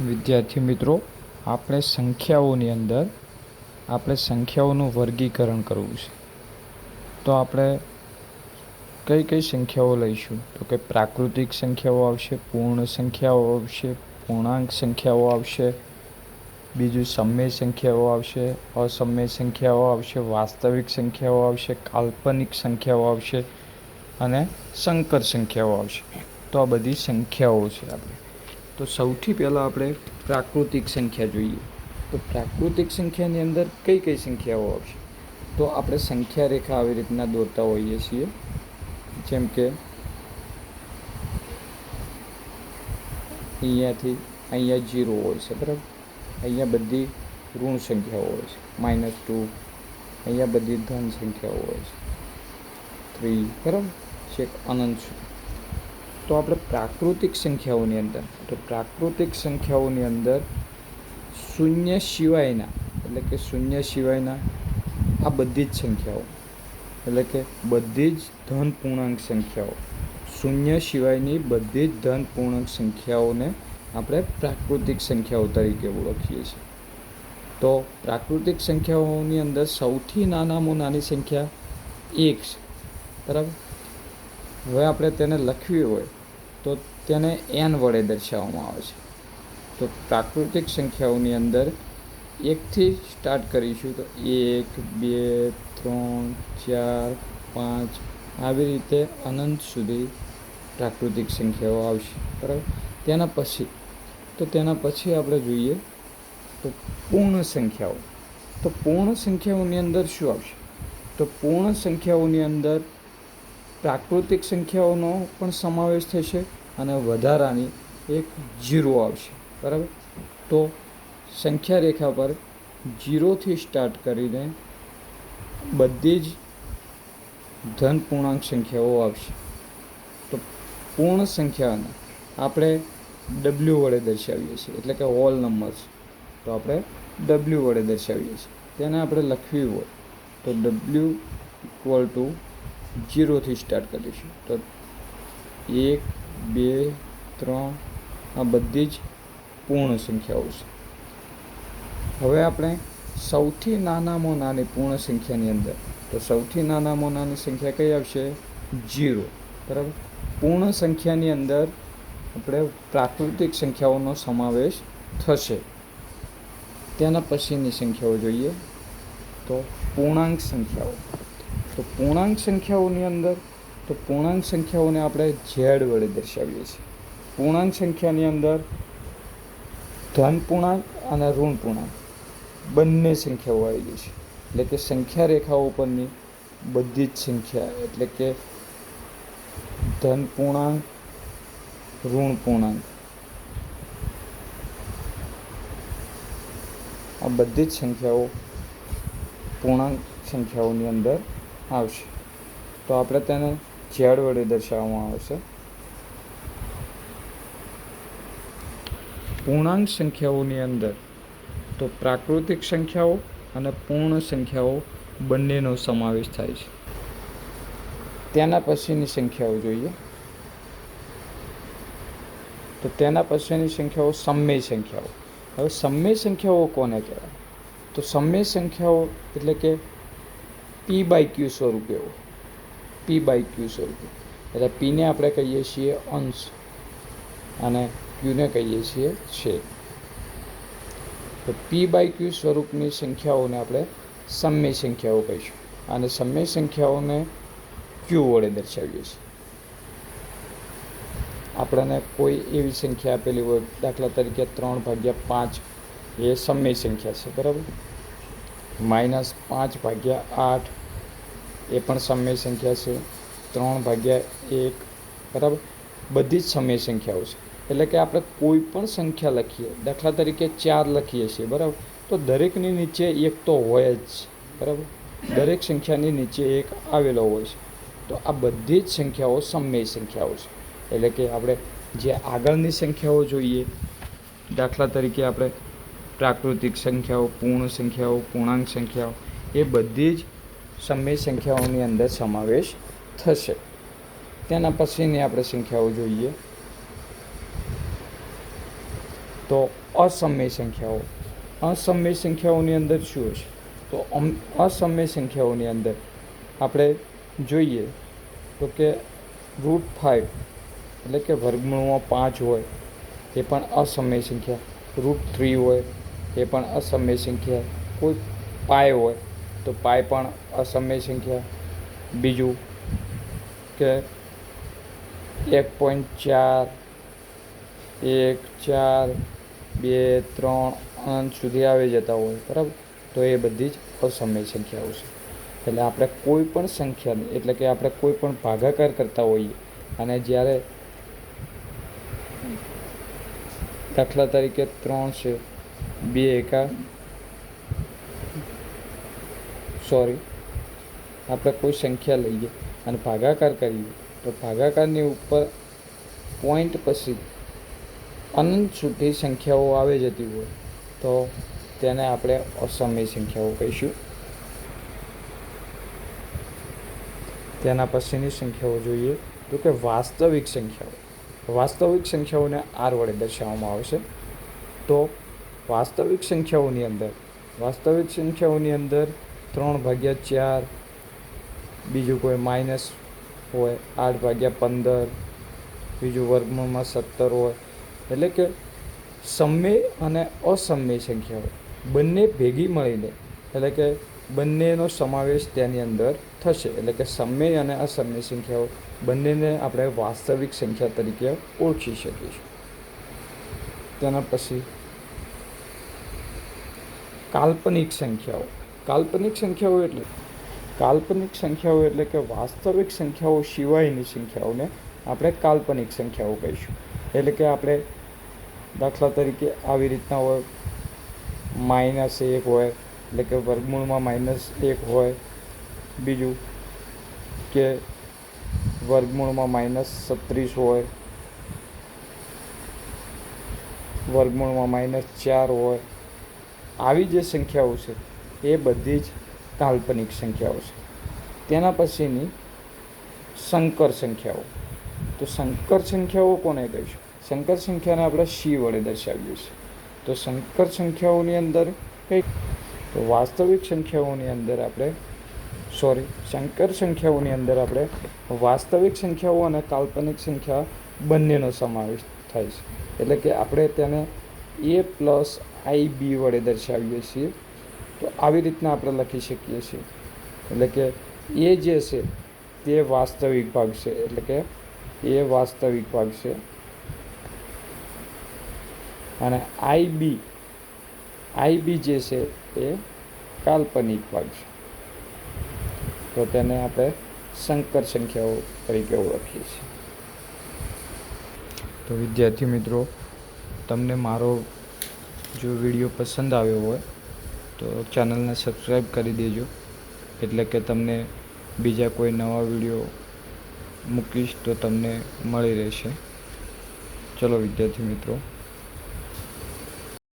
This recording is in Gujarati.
વિદ્યાર્થી મિત્રો, આપણે સંખ્યાઓની અંદર આપણે સંખ્યાઓનું વર્ગીકરણ કરવું છે. તો આપણે કઈ કઈ સંખ્યાઓ લઈશું? તો કે પ્રાકૃતિક સંખ્યાઓ આવશે, પૂર્ણ સંખ્યાઓ આવશે, પૂર્ણાંક સંખ્યાઓ આવશે, બીજું સમય સંખ્યાઓ આવશે, અસમય સંખ્યાઓ આવશે, વાસ્તવિક સંખ્યાઓ આવશે, કાલ્પનિક સંખ્યાઓ આવશે અને સંકર સંખ્યાઓ આવશે. તો આ બધી સંખ્યાઓ છે આપણે. તો સૌથી પહેલાં આપણે પ્રાકૃતિક સંખ્યા જોઈએ. તો પ્રાકૃતિક સંખ્યાની અંદર કઈ કઈ સંખ્યાઓ આવશે? તો આપણે સંખ્યા રેખા આવી રીતના દોરતા હોઈએ છીએ. જેમ કે અહીંયાથી અહીંયા જીરો હોય છે, બરાબર? અહીંયા બધી ઋણ સંખ્યાઓ હોય છે. માઇનસ ટુ અહીંયા બધી ધન સંખ્યાઓ હોય છે. થ્રી બરાબર? છેક અનંત સુધી. તો આપણે પ્રાકૃતિક સંખ્યાઓની અંદર, તો પ્રાકૃતિક સંખ્યાઓની અંદર શૂન્ય સિવાયના, એટલે કે શૂન્ય સિવાયના આ બધી જ સંખ્યાઓ, એટલે કે બધી જ ધન પૂર્ણાંક સંખ્યાઓ, શૂન્ય સિવાયની બધી જ ધન પૂર્ણાંક સંખ્યાઓને આપણે પ્રાકૃતિક સંખ્યાઓ તરીકે ઓળખીએ છીએ. તો પ્રાકૃતિક સંખ્યાઓની અંદર સૌથી નાનામાં નાની સંખ્યા એક છે, બરાબર? હવે આપણે તેને લખવી હોય તો તેને એન વડે દર્શાવવામાં આવે છે. તો પ્રાકૃતિક સંખ્યાઓની અંદર એકથી સ્ટાર્ટ કરીશું તો એક, બે, ત્રણ, ચાર, પાંચ આવી રીતે અનંત સુધી પ્રાકૃતિક સંખ્યાઓ આવશે. બરાબર? તેના પછી, તો તેના પછી આપણે જોઈએ તો પૂર્ણ સંખ્યાઓ. તો પૂર્ણ સંખ્યાઓની અંદર શું આવશે? તો પૂર્ણ સંખ્યાઓની અંદર પ્રાકૃતિક સંખ્યાઓનો પણ સમાવેશ થશે અને વધારાની એક જીરો આવશે. બરાબર? તો સંખ્યા રેખા પર જીરોથી સ્ટાર્ટ કરીને બધી જ ધન પૂર્ણાંક સંખ્યાઓ આવશે. તો પૂર્ણ સંખ્યાને આપણે ડબલ્યુ વડે દર્શાવીએ છીએ, એટલે કે હોલ નંબર્સ તો આપણે ડબલ્યુ વડે દર્શાવીએ છીએ. તેને આપણે લખવી હોય તો ડબલ્યુ ઇક્વલ ટુ જીરોથી સ્ટાર્ટ કરીશું. તો એક, બે, ત્રણ, આ બધી જ પૂર્ણ સંખ્યાઓ છે. હવે આપણે સૌથી નાનામાં નાની પૂર્ણ સંખ્યાની અંદર, તો સૌથી નાનામાં નાની સંખ્યા કઈ આવશે? જીરો. બરાબર? પૂર્ણ સંખ્યાની અંદર આપણે પ્રાકૃતિક સંખ્યાઓનો સમાવેશ થશે. તેના પછીની સંખ્યાઓ જોઈએ. તો પૂર્ણાંક સંખ્યાઓ. તો પૂર્ણાંક સંખ્યાઓની અંદર, તો પૂર્ણાંક સંખ્યાઓને આપણે ઝેડ વડે દર્શાવીએ છીએ. પૂર્ણાંક સંખ્યાની અંદર ધન પૂર્ણાંક અને ઋણ પૂર્ણાંક. બંને સંખ્યાઓ આવી ગઈ છે. એટલે કે સંખ્યા રેખાઓ પરની બધી જ સંખ્યા, એટલે કે ધન પૂર્ણાંક, ઋણ પૂર્ણાંક. આ બધી જ સંખ્યાઓ પૂર્ણાંક સંખ્યાઓની અંદર આવશે. તો આપણે તેને ઝેડ વડે દર્શાવવામાં આવશે. પૂર્ણાંક સંખ્યાઓની અંદર તો પ્રાકૃતિક સંખ્યાઓ અને પૂર્ણ સંખ્યાઓ બંનેનો સમાવેશ થાય છે. તેના પછીની સંખ્યાઓ જોઈએ. તો તેના પછીની સંખ્યાઓ સમય સંખ્યાઓ. હવે સમય સંખ્યાઓ કોને કહેવાય? તો સમય સંખ્યાઓ એટલે કે પી બાય ક્યુ સ્વરૂપ એવો. પી બાય ક્યુ સ્વરૂપે. એટલે પીને આપણે કહીએ છીએ અંશ. અને ક્યુને કહીએ છીએ છેદ. તો પી બાય ક્યુ સ્વરૂપની સંખ્યાઓને આપણે સમય સંખ્યાઓ કહીશું. અને સમય સંખ્યાઓને ક્યુ વડે દર્શાવીએ છીએ. આપણને કોઈ એવી સંખ્યા આપેલી હોય, દાખલા તરીકે ત્રણ ભાગ્યા પાંચ, એ સમય સંખ્યા છે, બરાબર? માઇનસ પાંચ ભાગ્યા આઠ, એ પણ સમય સંખ્યા છે. ત્રણ ભાગ્યા એક, બરાબર? બધી જ સમય સંખ્યાઓ છે. એટલે કે આપણે કોઈ પણ સંખ્યા લખીએ, દાખલા તરીકે ચાર લખીએ છીએ, બરાબર? તો દરેકની નીચે એક તો હોય જ, બરાબર? દરેક સંખ્યાની નીચે એક આવેલો હોય છે. તો આ બધી જ સંખ્યાઓ સમય સંખ્યાઓ છે. એટલે કે આપણે જે આગળની સંખ્યાઓ જોઈએ, દાખલા તરીકે આપણે પ્રાકૃતિક સંખ્યાઓ, પૂર્ણ સંખ્યાઓ, પૂર્ણાંક સંખ્યાઓ, એ બધી જ સમય સંખ્યાઓની અંદર સમાવેશ થશે. તેના પછીની આપણે સંખ્યાઓ જોઈએ. તો અસમય સંખ્યાઓ. અસમય સંખ્યાઓની અંદર શું હશે? તો અસમય સંખ્યાઓની અંદર આપણે જોઈએ તો કે રૂટ ફાઇવ એટલે કે વર્ગમૂળમાં પાંચ હોય, એ પણ અસમય સંખ્યા. રૂટ થ્રી હોય એ પણ અસમય સંખ્યા. કોઈ પાય હોય તો પાય પણ અસમય સંખ્યા. બીજું કે એક પોઈન્ટ ચાર, એક ચાર, બે, ત્રણ અંત સુધી આવી જતા હોય, બરાબર? તો એ બધી જ અસમય સંખ્યાઓ છે. એટલે આપણે કોઈ પણ સંખ્યાને એટલે કે આપણે કોઈ પણ ભાગાકાર કરતા હોઈએ અને જ્યારે દાખલા તરીકે ત્રણ છે બે એકા. સોરી આપણે કોઈ સંખ્યા લઈએ અને ભાગાકાર કરીએ, તો ભાગાકારની ઉપર પોઈન્ટ પછી અનંત સુધી સંખ્યાઓ આવી જતી હોય, તો તેને આપણે અસમય સંખ્યાઓ કહીશું. તેના પછીની સંખ્યાઓ જોઈએ, તો કે વાસ્તવિક સંખ્યાઓ. વાસ્તવિક સંખ્યાઓને આર વડે દર્શાવવામાં આવશે તો વાસ્તવિક સંખ્યાઓની અંદર. વાસ્તવિક સંખ્યાઓની અંદર ત્રણ ભાગ્યા ચાર, બીજું કોઈ માઇનસ હોય, આઠ ભાગ્યા પંદર, બીજું વર્ગમૂળમાં સત્તર હોય. એટલે કે સમય અને અસમય સંખ્યાઓ. બંને ભેગી મળીને. એટલે કે બંનેનો સમાવેશ તેની અંદર થશે. એટલે કે સમય અને અસમય સંખ્યાઓ બંનેને આપણે વાસ્તવિક સંખ્યા તરીકે ઓળખી શકીશું તેના પછી કાલ્પનિક સંખ્યાઓ. કાલ્પનિક સંખ્યાઓ એટલે કાલ્પનિક સંખ્યાઓ એટલે કે વાસ્તવિક સંખ્યાઓ સિવાયની સંખ્યાઓને આપણે કાલ્પનિક સંખ્યાઓ કહીશું. એટલે કે આપણે દાખલા તરીકે આવી રીતના હોય માઇનસ એક હોય, એટલે કે વર્ગમૂળમાં માઇનસ એક હોય. બીજું કે વર્ગમૂળમાં માઇનસ છત્રીસ હોય, વર્ગમૂળમાં માઇનસ ચાર હોય. આવી જે સંખ્યાઓ છે, એ બધી જ કાલ્પનિક સંખ્યાઓ છે. તેના પછીની સંકર સંખ્યાઓ. તો સંકર સંખ્યાઓ કોને કહીશું? સંકર સંખ્યાને આપણે સી વડે દર્શાવીએ છીએ? તો સંકર સંખ્યાઓની અંદર કઈ તો વાસ્તવિક સંખ્યાઓની અંદર આપણે સોરી સંકર સંખ્યાઓની અંદર આપણે વાસ્તવિક સંખ્યાઓ અને કાલ્પનિક સંખ્યા બંનેનો સમાવેશ થાય છે. એટલે કે આપણે તેને એ પ્લસ આઈ બી વડે દર્શાવીએ છીએ. તો આવી રીતના આપણે લખી શકીએ છીએ. એટલે કે એ જે છે, તે વાસ્તવિક ભાગ છે. એટલે કે એ વાસ્તવિક ભાગ છે. અને આઈ બી આઈ બી જે છે, એ કાલ્પનિક ભાગ છે. તો તેને આપણે સંકર સંખ્યાઓ તરીકે ઓળખીએ છીએ. તો વિદ્યાર્થી મિત્રો તમને મારો જો વીડિયો પસંદ આવ્યો હોય, તો ચેનલને સબસ્ક્રાઈબ કરી દેજો. એટલે કે તમને બીજા કોઈ નવા વીડિયો મૂકીશ તો તમને મળી રહેશે. ચલો વિદ્યાર્થી મિત્રો